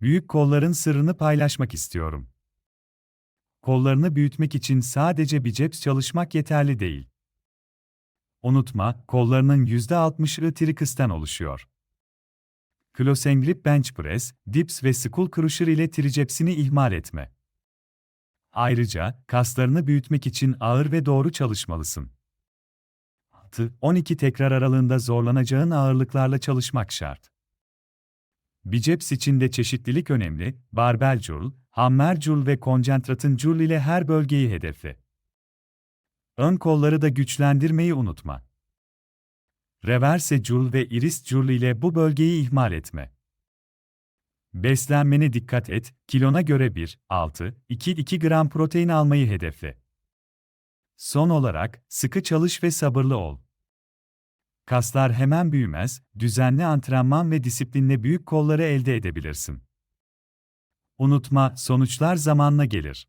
Büyük kolların sırrını paylaşmak istiyorum. Kollarını büyütmek için sadece biceps çalışmak yeterli değil. Unutma, kollarının %60'ı trikıs'ten oluşuyor. Close and grip bench press, dips ve skull crusher ile tricepsini ihmal etme. Ayrıca, kaslarını büyütmek için ağır ve doğru çalışmalısın. 6-12 tekrar aralığında zorlanacağın ağırlıklarla çalışmak şart. Biceps için de çeşitlilik önemli, barbell curl, hammer curl ve concentratın curl ile her bölgeyi hedefle. Ön kolları da güçlendirmeyi unutma. Reverse curl ve iris curl ile bu bölgeyi ihmal etme. Beslenmene dikkat et, kilona göre 1, 6, 2, 2 gram protein almayı hedefle. Son olarak, sıkı çalış ve sabırlı ol. Kaslar hemen büyümez, düzenli antrenman ve disiplinle büyük kolları elde edebilirsin. Unutma, sonuçlar zamanla gelir.